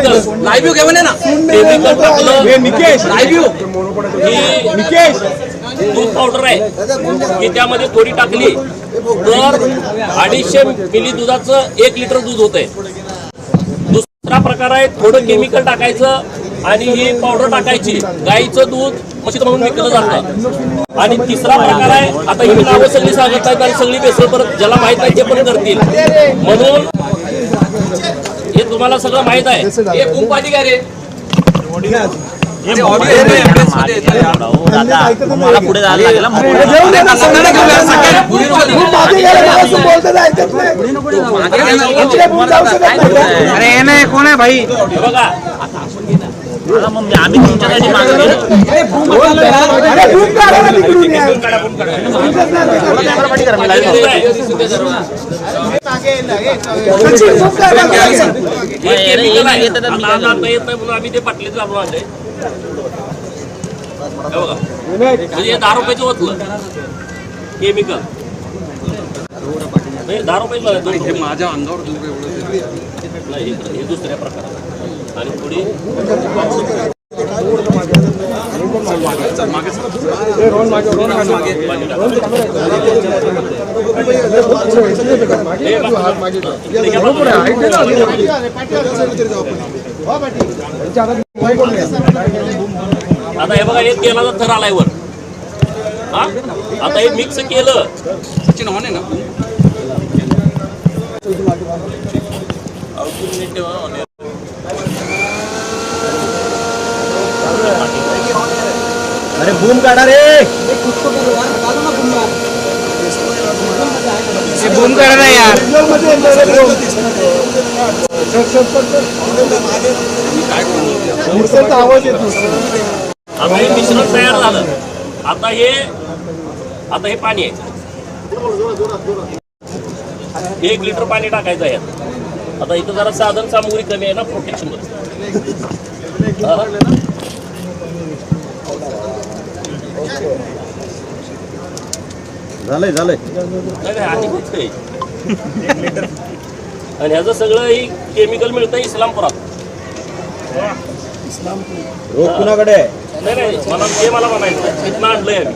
Live घेऊन ये ना. लाईव्ह ही निकेश. दूध पावडर आहे. की त्यामध्ये थोडी टाकली तर अडीचशे मिली दुधाचं एक लिटर दूध होतंय. दुसरा प्रकार आहे थोडं केमिकल टाकायचं आणि ही पावडर टाकायची. गाईचं दूध म्हशीचं म्हणून विकलं जातं. आणि तिसरा प्रकार आहे आता ही नावं सगळी सांगत आहेत आणि सगळी बेसळ परत ज्याला माहीत आहे ते पण करतील. म्हणून तुम्हाला सगळं माहीत आहे. हे रे मला पुढे जायला लागेल ना, मग? अरे हे नाही कोण आहे भाई? हे बघा. काढा ना तिकडून यार. तुमचंच नाही ते करा. धूम काढा ना. हे chemical आहे. आता आता आता येत नाही म्हणून आम्ही ते हे बघा. म्हणजे हे दहा रुपयाचं होतलं केमिकल. नाही दहा रुपये हे माझ्या अंगावर नाही हे- दुसऱ्या प्रकारात आणि पुढे आता हे बघा हे तेलाचा थर आलाय वर. हा? आता हे मिक्स केलं. सचिन होणे ना? अरे बूम काढा रे बूम काढा ना यारमध्ये येतो रे धूम. Shut, shut, shut, shut. मिक्सरचा आवाज येतो आता हे मिश्रण तयार झालं आता हे आता हे पाणी आहे एक लिटर पाणी टाकायचं आहे यात. आता इथं जरा साधन सामुग्री कमी आहे ना प्रोटेक्शन झालंय झालंय. आणि ह्याचं सगळं ही केमिकल मिळतं इस्लामपुरात. रोग कुणाकडे नाही नाही मला ते मला म्हणायचं आणलंय आम्ही.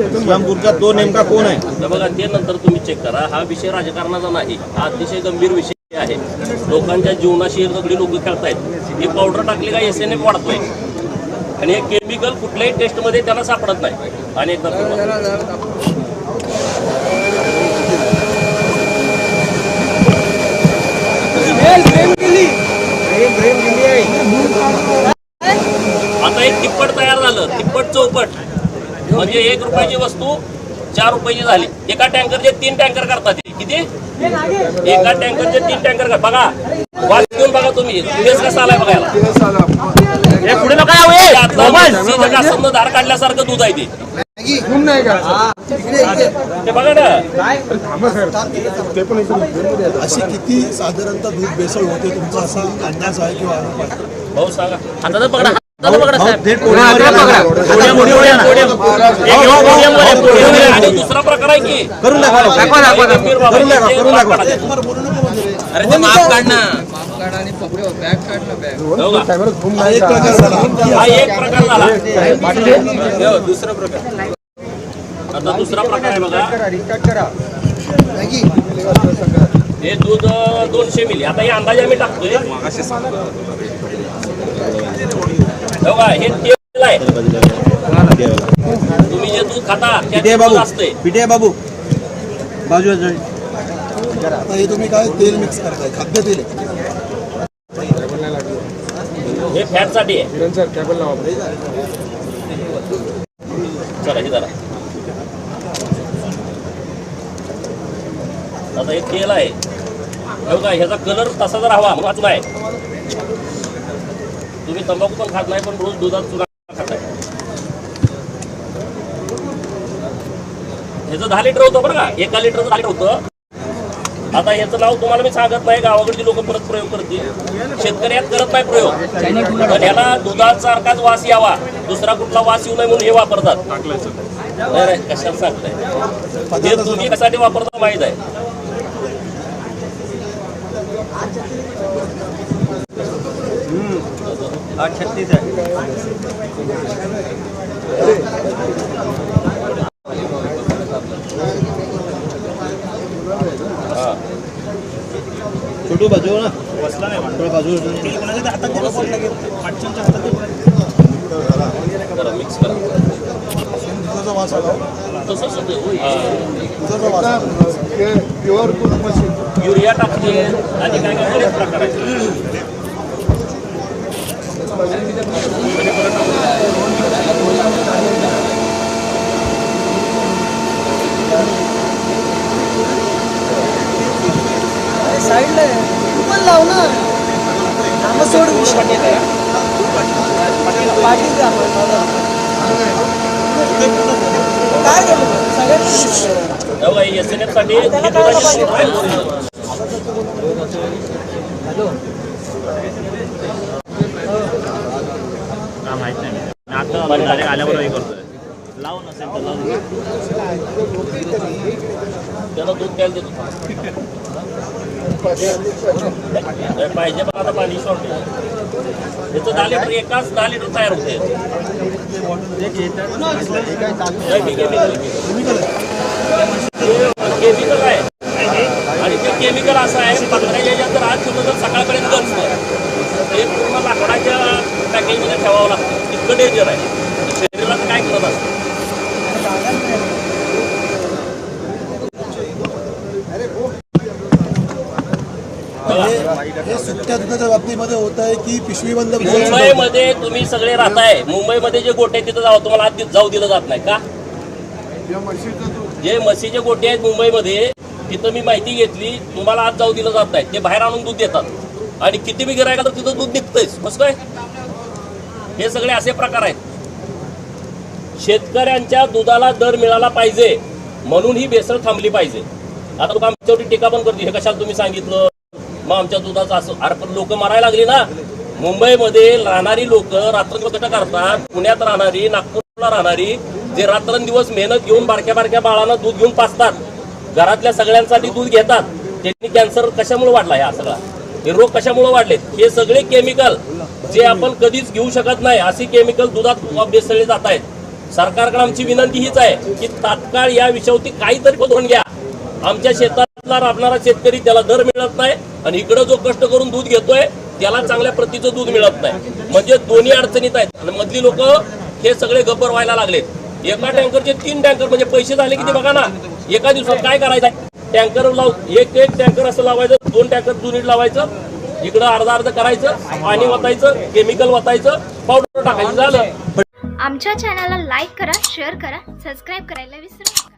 इस्लामपूरचा तो नेमका कोण आहे? बघा ते नंतर तुम्ही चेक करा. हा विषय राजकारणाचा नाही हा अतिशय गंभीर विषय आहे. लोकांच्या जीवनाशी सगळी लोक खेळतायत. ही पावडर टाकली का एस एन एफ वाढतोय? आणि हे केमिकल कुठल्याही टेस्टमध्ये त्याला सापडत नाही. आणि एकदा आता एक तिप्पट तयार झालं. तिप्पट चौपट. म्हणजे एक रुपयाची वस्तू चार रुपयाची झाली. एका टँकरचे तीन टँकर करतात. किती? एका टँकरचे तीन टँकर कर. बघा वाच घेऊन बघा तुम्ही. तेच कसा आलाय बघायला. हे पुढे नका कासमनं धार काढल्यासारखं दूध आहे ते. धूम नाही का ते बघा ना. ते पण इकडे अशी किती साधारणतः दूध बेसळ होते तुमचा असा अंदाज आहे किंवा आरोप आहे भाऊ सांगा. आता तर पकडा. आता तर पकडा साहेब. थेट पोडियमवर या ना. Podium, podium, podium. हे घेऊ, पोडियमवर आहे, पोडियमवर आहे. आणि दुसरा प्रकार आहे की? करून दाखवा दाखवा, दाखवा, गंभीर बाबा, करून दाखवा, ते करून दाखवा. काढा. अरे ते माफ काढ ना. हो का? कॅमेरा धूम हा नाही एक का प्रकार झाला. हा एक प्रकार झाला. दुसरा प्रकार. आता दुसरा प्रकार आहे बघा. हे दूध अं, दोनशे मिली. आता हे अंदाजे आम्ही टाकतोय. हो का हे तेल आहे तुम्ही जे दूध खाता दूध बाबू असते पिठे आहे बाबू. बाजूला आता हे तुम्ही काय तेल मिक्स करताय? खाद्य तेल आहे. हे फॅटसाठी आहे सर कॅबल लावा. चला हे जरा. आता हे तेल आहे. हो ह्याचा कलर तसा जर हवा वाचला आहे. तुम्ही तंबाखू पण खात नाही पण रोज दुधात चुना खाताय ह्याचं दहा लिटर होतं बरं का? एका लिटरचं दहा लिटर होतं. आता ह्याचं नाव तुम्हाला मी सांगत नाही गावाकडची लोक परत प्रयोग करतील. शेतकरी करत नाही प्रयोग. पण ह्याला दुधासारखाच वास यावा. दुसरा कुठला वास येऊ नये म्हणून हे वापरतात. नाही, कशाला सांगताय? हे तुम्ही कशासाठी वापरता माहीत आहे. छोटू बाजू ना. थोडं बाजू जरा मिक्स करा. दुधाचा वास आला तसंच होतं. हा. युरिया टाकते आणि काय काय? प्रकार आहेत. साईडला पण लाव ना. आम्हाला सोड. विषय पाटील काय केलं. सगळ्यात एस एन एफसाठी ही दुधाची आहे. हा, माहीत नाही मी आता डायरेक्ट आल्यावर हे करतोय. लाव नसेल तर लावून. त्याला दूध द्यायला देतो. नाही, पाहिजे पण आता पाणी शॉर्ट त्याचं दहा लिटर एकाच दहा लिटर तयार होते आहे आणि ते केमिकल असं आहे पंधराच्या याच्यात जर आज ठेवलं तर सकाळपर्यंत गंजतं ते पूर्ण लाकडाच्या पॅकेजमध्ये ठेवावं लागतं इतकं डेंजर आहे शरीराचं काय करत असतं हे सुट्ट्या दुधाच्या बाबतीमध्ये होत आहे की पिशवीबंद मुंबईमध्ये तुम्ही सगळे राहताय. मुंबईमध्ये जे गोटे आहेत तिथं जावं. तुम्हाला आत जाऊ दिलं जात नाही का? जे म्हशीचे गोटे आहेत मुंबईमध्ये तिथं मी माहिती घेतली तुम्हाला आत जाऊ दिलं जात नाही. ते बाहेर आणून दूध देतात. आणि किती बी गिरायला तर तिथं दूध निघतंयच कसं काय? हे सगळे असे प्रकार आहेत. शेतकऱ्यांच्या दुधाला दर मिळाला पाहिजे. म्हणून ही बेसळ थांबली पाहिजे. आता लोक आमच्यावरती टीका पण करते हे कशाला तुम्ही सांगितलं? मग आमच्या दुधाचं असं अरे पण लोक मारायला लागली ना. मुंबईमध्ये राहणारी लोक रात्रंदिवस कट करतात पुण्यात राहणारी नागपूरला राहणारी जे रात्रंदिवस मेहनत घेऊन बारक्या बारक्या बाळांना दूध घेऊन पाचतात. घरातल्या सगळ्यांसाठी दूध घेतात. त्यांनी कॅन्सर कशामुळे वाढला हा सगळा? हे रोग कशामुळे वाढले हे सगळे केमिकल जे आपण कधीच घेऊ शकत नाही असे केमिकल दुधात बेसळले जात आहेत. सरकारकडे आमची विनंती हीच आहे की तात्काळ या विषयावरती काहीतरी धोरण घ्या. आमच्या शेतात राबणारा शेतकरी त्याला दर मिळत नाही आणि इकडे जो कष्ट करून दूध घेतोय त्याला चांगल्या प्रतीचं दूध मिळत नाही. म्हणजे दोन्ही अडचणीत आहेत. आणि मधली लोक हे सगळे गब्बर व्हायला लागलेत. एका टँकरचे तीन टँकर म्हणजे पैसे झाले किती बघा ना एका दिवसात काय करायचं टँकर लाव एक एक टँकर असं लावायचं दोन टँकर युनिट लावायचं इकडं अर्धा अर्ध करायचं पाणी वतायचं केमिकल वतायचं पावडर टाकायचं झालं. आमच्या चॅनलला लाईक करा शेअर करा सबस्क्राईब करायला विसरू नका.